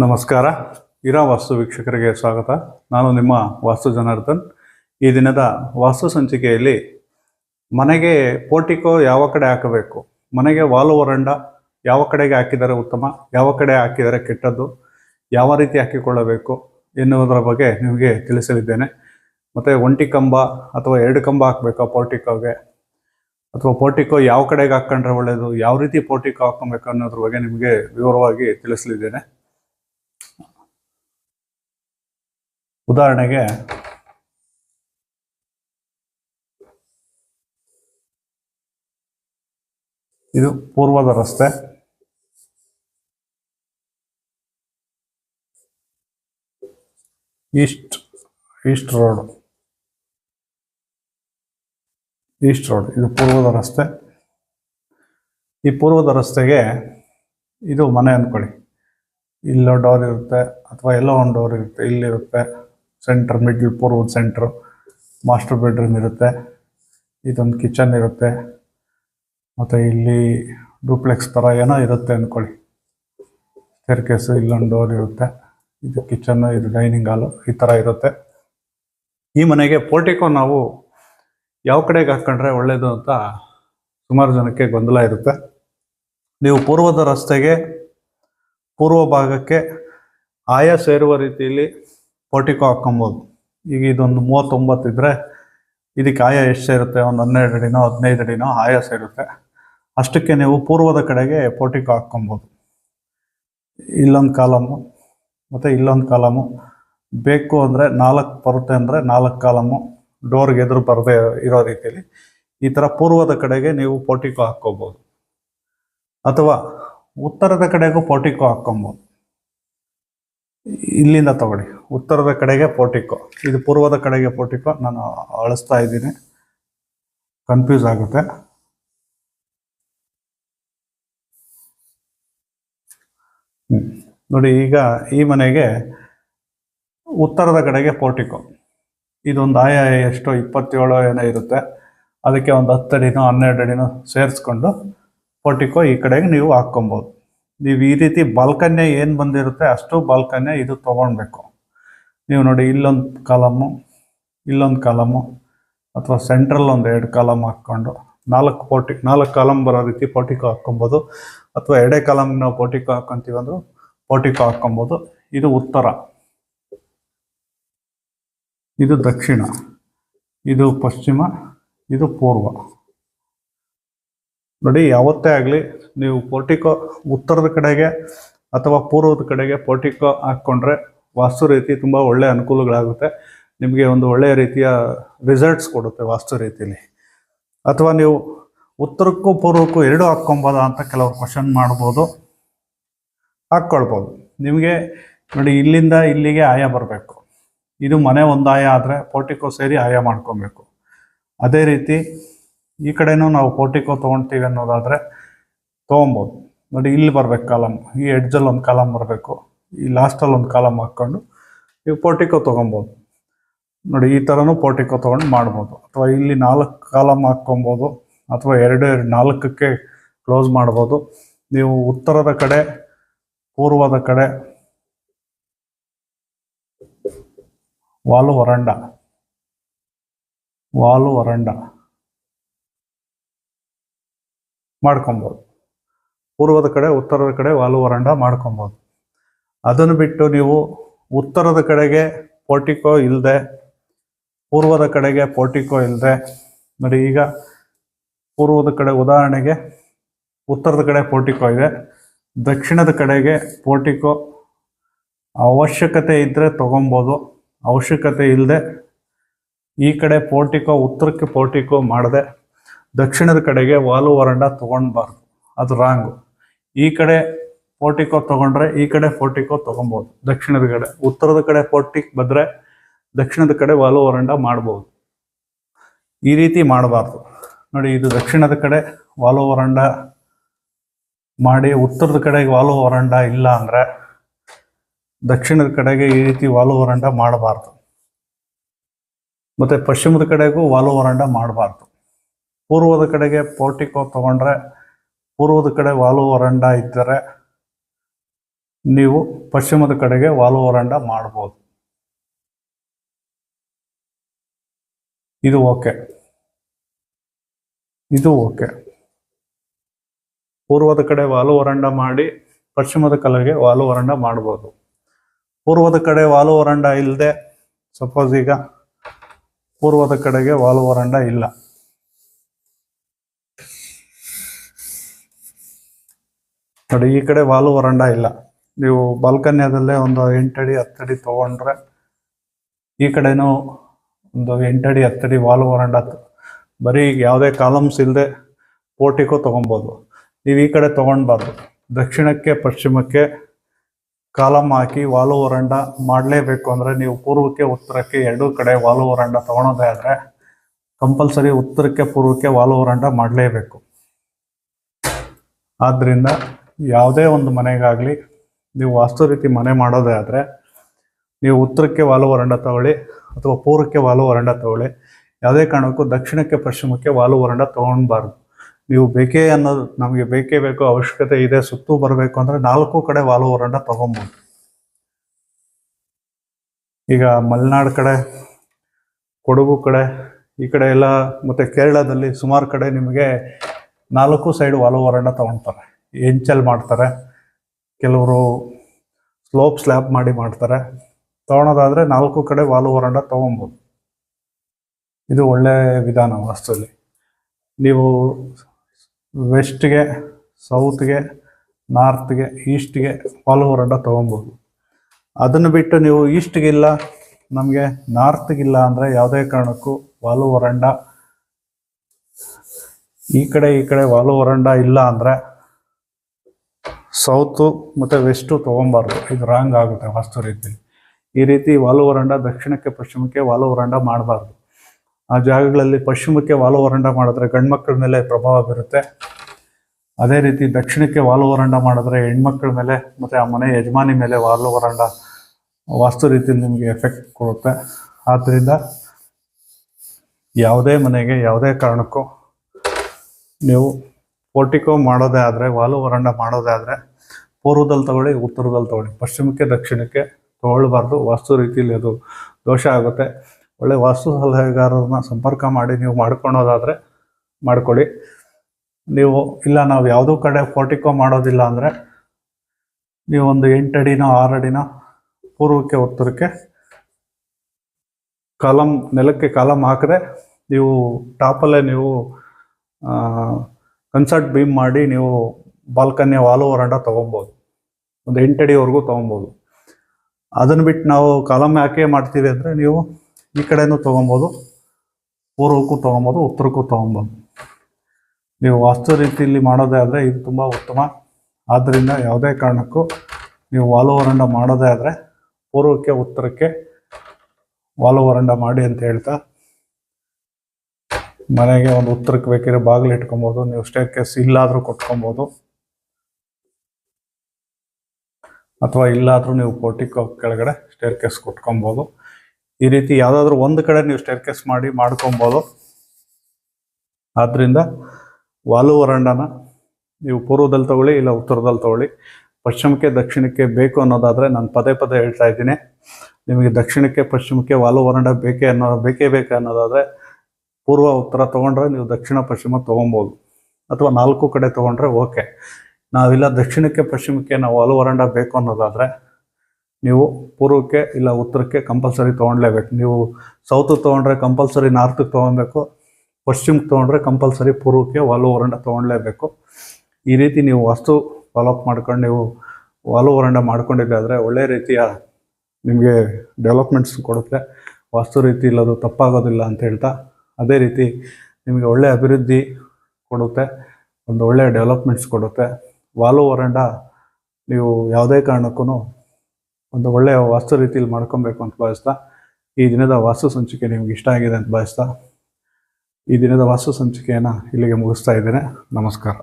ನಮಸ್ಕಾರ. ಇರಾ ವಾಸ್ತು ವೀಕ್ಷಕರಿಗೆ ಸ್ವಾಗತ. ನಾನು ನಿಮ್ಮ ವಾಸ್ತು ಜನಾರ್ದನ್. ಈ ದಿನದ ವಾಸ್ತು ಸಂಚಿಕೆಯಲ್ಲಿ ಮನೆಗೆ ಪೋರ್ಟಿಕೋ ಯಾವ ಕಡೆ ಹಾಕಬೇಕು? ಮನೆಗೆ ವಾಲು ವರಂಡ ಯಾವ ಕಡೆಗೆ ಹಾಕಿದರೆ ಉತ್ತಮ? ಯಾವ ಕಡೆ ಹಾಕಿದರೆ ಕೆಟ್ಟದ್ದು? ಯಾವ ರೀತಿ ಹಾಕಿಕೊಳ್ಳಬೇಕು ಎನ್ನುವುದರ ಬಗ್ಗೆ ನಿಮಗೆ ತಿಳಿಸಲಿದ್ದೇನೆ. ಮತ್ತು ಒಂಟಿ ಕಂಬ ಅಥವಾ ಎರಡು ಕಂಬ ಹಾಕಬೇಕಾ ಪೋರ್ಟಿಕೋಗೆ? ಅಥವಾ ಪೋರ್ಟಿಕೋ ಯಾವ ಕಡೆಗೆ ಹಾಕ್ಕೊಂಡ್ರೆ ಒಳ್ಳೆಯದು ಯಾವ ರೀತಿ ಪೋರ್ಟಿಕೋ ಹಾಕೊಬೇಕು ಅನ್ನೋದ್ರ ಬಗ್ಗೆ ನಿಮಗೆ ವಿವರವಾಗಿ ತಿಳಿಸಲಿದ್ದೇನೆ. ಉದಾಹರಣೆಗೆ, ಇದು ಪೂರ್ವದ ರಸ್ತೆ. East east road. East road, ಇದು ಪೂರ್ವದ ರಸ್ತೆ. ಈ ಪೂರ್ವದ ರಸ್ತೆಗೆ ಇದು ಮನೆ ಅಂದ್ಕೊಳ್ಳಿ ಇಲ್ಲೋ ಡೋರ್ ಇರುತ್ತೆ ಅಥವಾ ಎಲ್ಲೋ ಒಂದು ಡೋರ್ ಇರುತ್ತೆ, ಇಲ್ಲಿರುತ್ತೆ. ಸೆಂಟ್ರ್ ಮಿಡ್ಲ್ ಪೂರ್ವದ ಸೆಂಟ್ರು ಮಾಸ್ಟರ್ ಬೆಡ್ರೂಮ್ ಇರುತ್ತೆ. ಇದೊಂದು ಕಿಚನ್ ಇರುತ್ತೆ. ಮತ್ತು ಇಲ್ಲಿ ಡೂಪ್ಲೆಕ್ಸ್ ಥರ ಏನೋ ಇರುತ್ತೆ ಅಂದ್ಕೊಳ್ಳಿ ಸ್ಟೇರ್ಕೇಸು ಇಲ್ಲೊಂದು ಡೋರ್ ಇರುತ್ತೆ. ಇದು ಕಿಚನ್ನು ಇದು ಡೈನಿಂಗ್ ಹಾಲು ಈ ಥರ ಇರುತ್ತೆ. ಈ ಮನೆಗೆ ಪೋರ್ಟಿಕೋ ನಾವು ಯಾವ ಕಡೆಗೆ ಹಾಕ್ಕೊಂಡ್ರೆ ಒಳ್ಳೆಯದು ಅಂತ ಸುಮಾರು ಜನಕ್ಕೆ ಗೊಂದಲ ಇರುತ್ತೆ. ನೀವು ಪೂರ್ವದ ರಸ್ತೆಗೆ, ಪೂರ್ವ ಭಾಗಕ್ಕೆ ಆಯಾ ಸೇರುವ ರೀತಿಯಲ್ಲಿ ಪೋರ್ಟಿಕೋ ಹಾಕ್ಕೊಬೋದು. ಈಗ ಇದೊಂದು ಮೂವತ್ತೊಂಬತ್ತು ಇದ್ದರೆ ಇದಕ್ಕೆ ಆಯ ಎಷ್ಟು ಸೇರುತ್ತೆ? ಒಂದು ಹನ್ನೆರಡು ಅಡಿನೋ, ಹದಿನೈದು ಅಡಿನೋ ಆಯ ಸೇರುತ್ತೆ. ಅಷ್ಟಕ್ಕೆ ನೀವು ಪೂರ್ವದ ಕಡೆಗೆ ಪೋರ್ಟಿಕೋ ಹಾಕ್ಕೊಬೋದು. ಇಲ್ಲೊಂದು ಕಾಲಮು. ಮತ್ತು ಇಲ್ಲೊಂದು ಕಾಲಮು. ಬೇಕು ಅಂದರೆ ನಾಲ್ಕು ಬರುತ್ತೆ ಅಂದರೆ ನಾಲ್ಕು ಕಾಲಮು. ಡೋರ್ಗೆ ಎದುರು ಬರದೇ ಇರೋ ರೀತಿಯಲ್ಲಿ. ಈ ಥರ ಪೂರ್ವದ ಕಡೆಗೆ ನೀವು ಪೋರ್ಟಿಕೋ ಹಾಕ್ಕೋಬೋದು. ಅಥವಾ ಉತ್ತರದ ಕಡೆಗೂ ಪೋರ್ಟಿಕೋ ಹಾಕ್ಕೊಬೋದು. ಇಲ್ಲಿಂದ ತಗೊಳ್ಳಿ. ಉತ್ತರದ ಕಡೆಗೆ ಪೋರ್ಟಿಕೋ. ಇದು ಪೂರ್ವದ ಕಡೆಗೆ ಪೋರ್ಟಿಕೋ. ನಾನು ಅಳಿಸ್ತಾ ಇದ್ದೀನಿ. ಕನ್ಫ್ಯೂಸ್ ಆಗುತ್ತೆ. ನೋಡಿ, ಈಗ ಈ ಮನೆಗೆ ಉತ್ತರದ ಕಡೆಗೆ ಪೋರ್ಟಿಕೋ. ಇದೊಂದು ಆಯ ಎಷ್ಟೋ, ಇಪ್ಪತ್ತೇಳು ಏನೋ ಇರುತ್ತೆ. ಅದಕ್ಕೆ ಒಂದು ಹತ್ತು ಅಡಿನೋ, ಹನ್ನೆರಡು ಅಡಿನೋ ಸೇರಿಸ್ಕೊಂಡು ಪೋರ್ಟಿಕೋ ಈ ಕಡೆಗೆ ನೀವು ಹಾಕ್ಕೊಬೋದು. ನೀವು ಈ ರೀತಿ ಬಾಲ್ಕನ್ಯ ಏನು ಬಂದಿರುತ್ತೆ, ಅಷ್ಟು ಬಾಲ್ಕನ್ಯ ಇದು ತೊಗೊಳ್ಬೇಕು. ನೀವು ನೋಡಿ ಇಲ್ಲೊಂದು ಕಾಲಮು ಇಲ್ಲೊಂದು ಕಾಲಮು ಅಥವಾ ಸೆಂಟ್ರಲ್ ಒಂದು ಎರಡು ಕಾಲಮ್ ಹಾಕ್ಕೊಂಡು ನಾಲ್ಕು ಪೋಟಿ, ನಾಲ್ಕು ಕಾಲಮ್ ಬರೋ ರೀತಿ ಪೋಟಿಕೋ ಹಾಕ್ಕೊಬೋದು ಅಥವಾ ಎಡೆ ಕಾಲಮ್ಗೆ ನಾವು ಪೋಟಿಕೋ ಹಾಕ್ಕೊಂತೀವಿ ಅಂದರೂ ಪೋಟಿಕೋ ಹಾಕ್ಕೊಬೋದು. ಇದು ಉತ್ತರ. ಇದು ದಕ್ಷಿಣ. ಇದು ಪಶ್ಚಿಮ, ಇದು ಪೂರ್ವ. ನೋಡಿ, ಯಾವತ್ತೇ ಆಗಲಿ ನೀವು ಪೋರ್ಟಿಕೋ ಉತ್ತರದ ಕಡೆಗೆ ಅಥವಾ ಪೂರ್ವದ ಕಡೆಗೆ ಪೋರ್ಟಿಕೋ ಹಾಕ್ಕೊಂಡ್ರೆ ವಾಸ್ತು ರೀತಿ ತುಂಬ ಒಳ್ಳೆಯ ಅನುಕೂಲಗಳಾಗುತ್ತೆ. ನಿಮಗೆ ಒಂದು ಒಳ್ಳೆಯ ರೀತಿಯ ರಿಸಲ್ಟ್ಸ್ ಕೊಡುತ್ತೆ ವಾಸ್ತು ರೀತಿಯಲ್ಲಿ ಅಥವಾ ನೀವು ಉತ್ತರಕ್ಕೂ ಪೂರ್ವಕ್ಕೂ ಎರಡೂ ಹಾಕ್ಕೊಬೋದ ಅಂತ ಕೆಲವರು ಕ್ವಶನ್ ಮಾಡ್ಬೋದು. ಹಾಕ್ಕೊಳ್ಬೋದು. ನಿಮಗೆ ನೋಡಿ ಇಲ್ಲಿಂದ ಇಲ್ಲಿಗೆ ಆಯ ಬರಬೇಕು. ಇದು ಮನೆ ಒಂದು ಆಯ ಆದರೆ ಪೋರ್ಟಿಕೋ ಸೇರಿ ಆಯ ಮಾಡ್ಕೊಬೇಕು. ಅದೇ ರೀತಿ ಈ ಕಡೆನೂ ನಾವು ಪೋರ್ಟಿಕೋ ತೊಗೊಳ್ತೀವಿ ಅನ್ನೋದಾದರೆ ತೊಗೊಬೋದು. ನೋಡಿ ಇಲ್ಲಿ ಬರಬೇಕು ಕಾಲಮ್ ಈ ಎಡ್ಜಲ್ಲಿ ಒಂದು ಕಾಲಮ್ ಬರಬೇಕು. ಈ ಲಾಸ್ಟಲ್ಲಿ ಒಂದು ಕಾಲಮ್ ಹಾಕ್ಕೊಂಡು ನೀವು ಪೋರ್ಟಿಕೋ ತೊಗೊಬೋದು. ನೋಡಿ, ಈ ಥರನೂ ಪೋರ್ಟಿಕೋ ತೊಗೊಂಡು ಮಾಡ್ಬೋದು. ಅಥವಾ ಇಲ್ಲಿ ನಾಲ್ಕು ಕಾಲಮ್ ಹಾಕ್ಕೊಬೋದು, ಅಥವಾ ಎರಡು ಎರಡು ನಾಲ್ಕಕ್ಕೆ ಕ್ಲೋಸ್ ಮಾಡ್ಬೋದು. ನೀವು ಉತ್ತರದ ಕಡೆ, ಪೂರ್ವದ ಕಡೆ, ವಾಲು ವರಂಡ ವಾಲು ವರಂಡ ಮಾಡ್ಕೊಬೋದು. ಪೂರ್ವದ ಕಡೆ, ಉತ್ತರದ ಕಡೆ ವಾಲು ವರಂಡ ಮಾಡ್ಕೊಬೋದು. ಅದನ್ನು ಬಿಟ್ಟು ನೀವು ಉತ್ತರದ ಕಡೆಗೆ ಪೋರ್ಟಿಕೋ ಇಲ್ಲದೆ ಪೂರ್ವದ ಕಡೆಗೆ ಪೋರ್ಟಿಕೋ ಇಲ್ಲದೆ ನೋಡಿ ಈಗ ಪೂರ್ವದ ಕಡೆ ಉದಾಹರಣೆಗೆ ಉತ್ತರದ ಕಡೆ ಪೋರ್ಟಿಕೋ ಇದೆ, ದಕ್ಷಿಣದ ಕಡೆಗೆ ಪೋರ್ಟಿಕೋ ಅವಶ್ಯಕತೆ ಇದ್ದರೆ ತೊಗೊಬೋದು, ಅವಶ್ಯಕತೆ ಇಲ್ಲದೆ ಈ ಕಡೆ ಪೋರ್ಟಿಕೋ, ಉತ್ತರಕ್ಕೆ ಪೋರ್ಟಿಕೋ ಮಾಡದೆ ದಕ್ಷಿಣದ ಕಡೆಗೆ ವಾಲು ವರಂಡ ತೊಗೊಳ್ಬಾರ್ದು ಅದು ರಾಂಗು ಈ ಕಡೆ ಪೋರ್ಟಿಕೋ ತಗೊಂಡ್ರೆ ಈ ಕಡೆ ಪೋರ್ಟಿಕೋ ತಗೊಬಹುದು ದಕ್ಷಿಣದ ಕಡೆ. ಉತ್ತರದ ಕಡೆ ಫೋರ್ಟಿಕ್ ಬಂದ್ರೆ ದಕ್ಷಿಣದ ಕಡೆ ವಾಲು ವರಂಡ ಮಾಡಬಹುದು ಈ ರೀತಿ ಮಾಡಬಾರ್ದು. ನೋಡಿ, ಇದು ದಕ್ಷಿಣದ ಕಡೆ ವಾಲು ವರಂಡ ಮಾಡಿ, ಉತ್ತರದ ಕಡೆಗೆ ವಾಲು ವರಂಡ ಇಲ್ಲ ಅಂದ್ರೆ ದಕ್ಷಿಣದ ಕಡೆಗೆ ಈ ರೀತಿ ವಾಲು ವರಂಡ ಮಾಡಬಾರ್ದು. ಮತ್ತು ಪಶ್ಚಿಮದ ಕಡೆಗೂ ವಾಲು ವರಂಡ ಮಾಡಬಾರ್ದು. ಪೂರ್ವದ ಕಡೆಗೆ ಪೋರ್ಟಿಕೋ ತಗೊಂಡ್ರೆ ಪೂರ್ವದ ಕಡೆ ವಾಲು ವರಂಡ ಇದ್ದರೆ ನೀವು ಪಶ್ಚಿಮದ ಕಡೆಗೆ ವಾಲು ವರಂಡ ಮಾಡ್ಬೋದು. ಇದು ಓಕೆ. ಇದು ಓಕೆ. ಪೂರ್ವದ ಕಡೆ ವಾಲು ವರಂಡ ಮಾಡಿ ಪಶ್ಚಿಮದ ಕಡೆಗೆ ವಾಲು ವರಂಡ ಮಾಡ್ಬೋದು. ಪೂರ್ವದ ಕಡೆ ವಾಲು ವರಂಡ ಇಲ್ಲದೆ ಸಪೋಸ್ ಈಗ ಪೂರ್ವದ ಕಡೆಗೆ ವಾಲು ವರಂಡ ಇಲ್ಲ. ನೋಡಿ, ಈ ಕಡೆ ವಾಲು ವರಂಡ ಇಲ್ಲ. ನೀವು ಬಾಲ್ಕನ್ಯದಲ್ಲೇ ಒಂದು ಎಂಟಡಿ, ಹತ್ತಡಿ ತಗೊಂಡ್ರೆ ಈ ಕಡೆನೂ ಒಂದು ಎಂಟಡಿ, ಹತ್ತಡಿ ವಾಲ್ ವರಂಡ ಬರೀ ಯಾವುದೇ ಕಾಲಮ್ಸ್ ಇಲ್ಲದೆ ಪೋರ್ಟಿಕೋ ತೊಗೊಬೋದು. ನೀವು ಈ ಕಡೆ ತೊಗೊಳ್ಬಾರ್ದು ದಕ್ಷಿಣಕ್ಕೆ, ಪಶ್ಚಿಮಕ್ಕೆ ಕಾಲಮ್ ಹಾಕಿ ವಾಲು ವರಂಡ ಮಾಡಲೇಬೇಕು ಅಂದರೆ ನೀವು ಪೂರ್ವಕ್ಕೆ ಉತ್ತರಕ್ಕೆ ಎರಡೂ ಕಡೆ ವಾಲು ವರಂಡ ತೊಗೊಳೋದೇ ಆದರೆ ಕಂಪಲ್ಸರಿ ಉತ್ತರಕ್ಕೆ, ಪೂರ್ವಕ್ಕೆ ವಾಲು ವರಂಡ ಮಾಡಲೇಬೇಕು. ಆದ್ದರಿಂದ ಯಾವುದೇ ಒಂದು ಮನೆಗಾಗಲಿ ನೀವು ವಾಸ್ತು ರೀತಿ ಮನೆ ಮಾಡೋದೇ ಆದರೆ ನೀವು ಉತ್ತರಕ್ಕೆ ವಾಲು ವರಂಡ ತಗೊಳ್ಳಿ ಅಥವಾ ಪೂರ್ವಕ್ಕೆ ವಾಲು ವರಂಡ ತಗೊಳ್ಳಿ. ಯಾವುದೇ ಕಾರಣಕ್ಕೂ ದಕ್ಷಿಣಕ್ಕೆ ಪಶ್ಚಿಮಕ್ಕೆ ವಾಲು ವರಂಡ ತೊಗೊಳ್ಬಾರ್ದು. ನೀವು ಬೇಕೇ ಅನ್ನೋದು, ನಮಗೆ ಬೇಕೇ ಬೇಕು ಅವಶ್ಯಕತೆ ಇದೆ, ಸುತ್ತು ಬರಬೇಕು ಅಂದರೆ ನಾಲ್ಕು ಕಡೆ ವಾಲು ವರಂಡ ತೊಗೊಬೋದು ಈಗ ಮಲೆನಾಡು ಕಡೆ, ಕೊಡಗು ಕಡೆ, ಈ ಕಡೆ ಎಲ್ಲ ಮತ್ತು ಕೇರಳದಲ್ಲಿ ಸುಮಾರು ಕಡೆ ನಿಮಗೆ ನಾಲ್ಕು ಸೈಡ್ ವಾಲು ವರಂಡ ತೊಗೊಳ್ತಾರೆ. ಎಂಚಲ್ ಮಾಡ್ತಾರೆ. ಕೆಲವರು ಸ್ಲೋಪ್ ಸ್ಲ್ಯಾಬ್ ಮಾಡಿ ಮಾಡ್ತಾರೆ. ತಗೊಳೋದಾದರೆ ನಾಲ್ಕು ಕಡೆ ವಾಲು ವರಂಡ ತೊಗೊಬೋದು. ಇದು ಒಳ್ಳೆಯ ವಿಧಾನ ವಾಸ್ತುವಲ್ಲಿ. ನೀವು ವೆಸ್ಟ್ಗೆ, ಸೌತ್ಗೆ ನಾರ್ತ್ಗೆ ಈಸ್ಟ್ಗೆ ವಾಲು ವರಂಡ ತೊಗೊಬೋದು. ಅದನ್ನು ಬಿಟ್ಟು ನೀವು ಈಸ್ಟ್ಗಿಲ್ಲ, ನಮಗೆ ನಾರ್ತ್ಗಿಲ್ಲ ಅಂದರೆ ಯಾವುದೇ ಕಾರಣಕ್ಕೂ ವಾಲು ವರಂಡ ಈ ಕಡೆ ಈ ಕಡೆ ವಾಲು ವರಂಡ ಇಲ್ಲ ಅಂದರೆ ಸೌತು ಮತ್ತು ವೆಸ್ಟು ತೊಗೊಬಾರ್ದು. ಇದು ರಾಂಗ್ ಆಗುತ್ತೆ ವಾಸ್ತು ರೀತಿಯಲ್ಲಿ ಈ ರೀತಿ ವಾಲು ವರಂಡ ದಕ್ಷಿಣಕ್ಕೆ ಪಶ್ಚಿಮಕ್ಕೆ ವಾಲು ವರಂಡ ಮಾಡಬಾರ್ದು. ಆ ಜಾಗಗಳಲ್ಲಿ ಪಶ್ಚಿಮಕ್ಕೆ ವಾಲು ವರಂಡ ಮಾಡಿದ್ರೆ ಗಂಡ್ಮಕ್ಳ ಮೇಲೆ ಪ್ರಭಾವ ಬೀರುತ್ತೆ. ಅದೇ ರೀತಿ ದಕ್ಷಿಣಕ್ಕೆ ವಾಲು ವರಂಡ ಮಾಡಿದ್ರೆ ಹೆಣ್ಮಕ್ಳ ಮೇಲೆ ಮತ್ತು ಆ ಮನೆ ಯಜಮಾನಿ ಮೇಲೆ ವಾಲು ವರಂಡ ವಾಸ್ತು ರೀತಿಯಲ್ಲಿ ನಿಮಗೆ ಎಫೆಕ್ಟ್ ಕೊಡುತ್ತೆ. ಆದ್ದರಿಂದ ಯಾವುದೇ ಮನೆಗೆ ಯಾವುದೇ ಕಾರಣಕ್ಕೂ ನೀವು ಪೋರ್ಟಿಕೋ ಮಾಡೋದೇ ಆದರೆ, ವಾಲು ವರಂಡ ಮಾಡೋದೇ ಆದರೆ, ಪೂರ್ವದಲ್ಲಿ ತಗೊಳ್ಳಿ, ಉತ್ತರದಲ್ಲಿ ತಗೊಳ್ಳಿ. ಪಶ್ಚಿಮಕ್ಕೆ, ದಕ್ಷಿಣಕ್ಕೆ ತಗೊಳ್ಬಾರ್ದು. ವಾಸ್ತು ರೀತಿಯಲ್ಲಿ ಅದು ದೋಷ ಆಗುತ್ತೆ. ಒಳ್ಳೆ ವಾಸ್ತು ಸಲಹೆಗಾರರನ್ನ ಸಂಪರ್ಕ ಮಾಡಿ, ನೀವು ಮಾಡ್ಕೊಳೋದಾದರೆ ಮಾಡ್ಕೊಳ್ಳಿ. ನೀವು, ಇಲ್ಲ ನಾವು ಯಾವುದೋ ಕಡೆ ಪೋರ್ಟಿಕೋ ಮಾಡೋದಿಲ್ಲ ಅಂದರೆ, ನೀವು ಒಂದು ಎಂಟಡಿನೋ ಆರಡಿನೋ ಪೂರ್ವಕ್ಕೆ, ಉತ್ತರಕ್ಕೆ ಕಾಲಮ್ ನೆಲಕ್ಕೆ ಕಾಲಮ್ ಹಾಕದೆ, ನೀವು ಟಾಪಲ್ಲೇ ನೀವು ಕನ್ಸರ್ಟ್ ಬೀಮ್ ಮಾಡಿ ನೀವು ಬಾಲ್ಕನಿಯ ವಾಲು ವರಾಂಡ ತೊಗೊಬೋದು. ಒಂದು ಎಂಟಡಿವರೆಗೂ ತೊಗೊಬೋದು. ಅದನ್ನು ಬಿಟ್ಟು ನಾವು ಕಾಲಮ್ ಯಾಕೆ ಮಾಡ್ತೀವಿ ಅಂದರೆ ನೀವು ಈ ಕಡೆನೂ ತೊಗೊಬೋದು, ಪೂರ್ವಕ್ಕೂ ತೊಗೊಬೋದು, ಉತ್ತರಕ್ಕೂ ತೊಗೊಬೋದು. ನೀವು ವಾಸ್ತು ರೀತಿಯಲ್ಲಿ ಮಾಡೋದೇ ಆದರೆ ಇದು ತುಂಬ ಉತ್ತಮ. ಆದ್ದರಿಂದ ಯಾವುದೇ ಕಾರಣಕ್ಕೂ ನೀವು ವಾಲು ವರಂಡ ಮಾಡೋದೇ ಆದರೆ ಪೂರ್ವಕ್ಕೆ, ಉತ್ತರಕ್ಕೆ ವಾಲು ವರಂಡ ಮಾಡಿ ಅಂತ ಹೇಳ್ತಾ ಮನೆಗೆ ಒಂದು ಉತ್ತರಕ್ಕೆ ಬೇಕಿದ್ರೆ ಬಾಗಿಲು ಇಟ್ಕೊಬೋದು, ನೀವು ಸ್ಟೇರ್ ಕೇಸ್ ಇಲ್ಲಾದರೂ ಕೊಟ್ಕೊಬೋದು. ಅಥವಾ ಇಲ್ಲಾದರೂ ನೀವು ಪೋರ್ಟಿಕೋ ಕೆಳಗಡೆ ಸ್ಟೇರ್ ಕೇಸ್ ಕೊಟ್ಕೊಬೋದು. ಈ ರೀತಿ ಯಾವುದಾದ್ರೂ ಒಂದು ಕಡೆ ನೀವು ಸ್ಟೇರ್ ಕೇಸ್ ಮಾಡಿ ಮಾಡ್ಕೊಬೋದು. ಆದ್ದರಿಂದ ವಾಲು ವರಂಡನ ನೀವು ಪೂರ್ವದಲ್ಲಿ ತಗೊಳ್ಳಿ, ಇಲ್ಲ ಉತ್ತರದಲ್ಲಿ ತಗೊಳ್ಳಿ. ಪಶ್ಚಿಮಕ್ಕೆ ದಕ್ಷಿಣಕ್ಕೆ ಬೇಕು ಅನ್ನೋದಾದರೆ ನಾನು ಪದೇ ಪದೇ ಹೇಳ್ತಾ ಇದ್ದೀನಿ. ನಿಮಗೆ ದಕ್ಷಿಣಕ್ಕೆ ಪಶ್ಚಿಮಕ್ಕೆ ವಾಲು ವರಂಡ ಬೇಕೇ ಅನ್ನೋ, ಬೇಕೇ ಬೇಕು ಅನ್ನೋದಾದರೆ ಪೂರ್ವ ಉತ್ತರ ತೊಗೊಂಡ್ರೆ ನೀವು ದಕ್ಷಿಣ ಪಶ್ಚಿಮ ತೊಗೊಬೋದು. ಅಥವಾ ನಾಲ್ಕು ಕಡೆ ತೊಗೊಂಡ್ರೆ ಓಕೆ. ನಾವಿಲ್ಲ ದಕ್ಷಿಣಕ್ಕೆ ಪಶ್ಚಿಮಕ್ಕೆ ನಾವು ಅಲುವರಂಡ ವರಂಡ ಬೇಕು ಅನ್ನೋದಾದರೆ ನೀವು ಪೂರ್ವಕ್ಕೆ ಇಲ್ಲ ಉತ್ತರಕ್ಕೆ ಕಂಪಲ್ಸರಿ ತೊಗೊಂಡ್ಲೇಬೇಕು. ನೀವು ಸೌತ್ ತೊಗೊಂಡ್ರೆ ಕಂಪಲ್ಸರಿ ನಾರ್ತಿಗೆ ತೊಗೊಬೇಕು. ಪಶ್ಚಿಮಕ್ಕೆ ತೊಗೊಂಡ್ರೆ ಕಂಪಲ್ಸರಿ ಪೂರ್ವಕ್ಕೆ ವಾಲು ವರಂಡ ತೊಗೊಳ್ಲೇಬೇಕು ಈ ರೀತಿ ನೀವು ವಾಸ್ತು ಫಾಲೋಅಪ್ ಮಾಡ್ಕೊಂಡು ನೀವು ವಾಲು ಮಾಡ್ಕೊಂಡಿದ್ದಾದರೆ ಒಳ್ಳೆಯ ರೀತಿಯ ನಿಮಗೆ ಡೆವಲಪ್ಮೆಂಟ್ಸ್ ಕೊಡುತ್ತೆ. ವಾಸ್ತು ರೀತಿ ಇಲ್ಲದು ತಪ್ಪಾಗೋದಿಲ್ಲ ಅಂತ ಹೇಳ್ತಾ ಅದೇ ರೀತಿ ನಿಮಗೆ ಒಳ್ಳೆ ಅಭಿವೃದ್ಧಿ ಕೊಡುತ್ತೆ, ಒಂದು ಒಳ್ಳೆಯ ಡೆವಲಪ್ಮೆಂಟ್ಸ್ ಕೊಡುತ್ತೆ. ವಾಲು ವರಂಡ ನೀವು ಯಾವುದೇ ಕಾರಣಕ್ಕೂ ಒಂದು ಒಳ್ಳೆಯ ವಾಸ್ತು ರೀತಿಯಲ್ಲಿ ಮಾಡ್ಕೊಬೇಕು ಅಂತ ಭಾವಿಸ್ತಾ, ಈ ದಿನದ ವಾಸ್ತು ಸಂಚಿಕೆ ನಿಮ್ಗೆ ಇಷ್ಟ ಆಗಿದೆ ಅಂತ ಭಾವಿಸ್ತಾ, ಈ ದಿನದ ವಾಸ್ತು ಸಂಚಿಕೆಯನ್ನು ಇಲ್ಲಿಗೆ ಮುಗಿಸ್ತಾ ಇದ್ದೇನೆ. ನಮಸ್ಕಾರ.